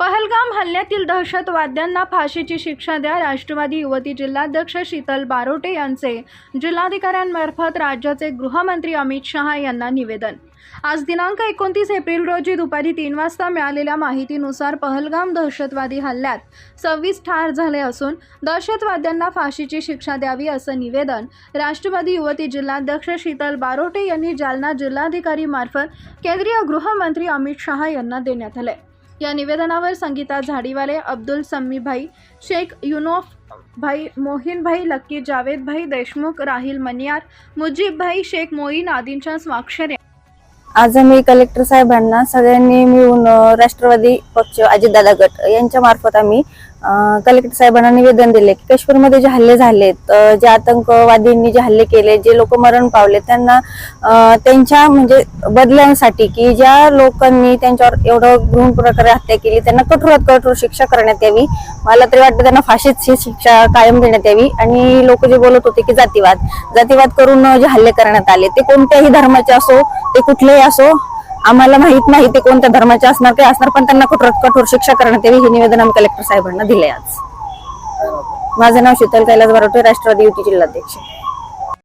पहलगाम हल्ल्यातील दहशतवाद्यांना फाशीची शिक्षा द्या राष्ट्रवादी युवती जिल्हाध्यक्ष शीतल बारोटे यांचे. जिल्हाधिकाऱ्यांमार्फत राज्याचे गृहमंत्री अमित शहा यांना निवेदन. आज दिनांक एकोणतीस एप्रिल रोजी दुपारी तीन वाजता मिळालेल्या माहितीनुसार पहलगाम दहशतवादी हल्ल्यात सव्वीस ठार झाले असून दहशतवाद्यांना फाशीची शिक्षा द्यावी असं निवेदन राष्ट्रवादी युवती जिल्हाध्यक्ष शीतल बारोटे यांनी जालना जिल्हाधिकारी मार्फत केंद्रीय गृहमंत्री अमित शहा यांना देण्यात आले या निवेदनावर संगीता झाडीवाले अब्दुल सम्मीभाई शेख युनोफ भाई मोहिनभाई लक्की जावेदभाई देशमुख राहिल मनियार मुजीबभाई शेख मोईन आदींच्या स्वाक्षऱ्या आज आम्ही कलेक्टर साहेबांना सगळ्यांनी मिळून राष्ट्रवादी पक्ष अजितदादा गट यांच्या मार्फत आम्ही कलेक्टर साहेबांना निवेदन दिले की काश्मीरमध्ये जे हल्ले झालेत जे आतंकवादींनी जे हल्ले केले जे लोक मरण पावले त्यांना त्यांच्या म्हणजे बदल्यांसाठी की ज्या लोकांनी त्यांच्यावर एवढं गृह प्रकारे हत्या केली त्यांना कठोरात कठोर शिक्षा करण्यात यावी. मला तरी वाटतं त्यांना फाशीची शिक्षा कायम देण्यात यावी. आणि लोक जे बोलत होते की जातीवाद जातीवाद करून जे हल्ले करण्यात आले ते कोणत्याही धर्माचे असो ते कुठलेही असो आम्हाला माहीत नाही ते कोणत्या धर्माचे असणार काय असणार पण त्यांना कठोर कठोर शिक्षा करण्यात यावी हे निवेदन आम्ही कलेक्टर साहेबांना दिले आज. माझं नाव शीतल कैलास बारोटे राष्ट्रवादी युती जिल्हाध्यक्ष.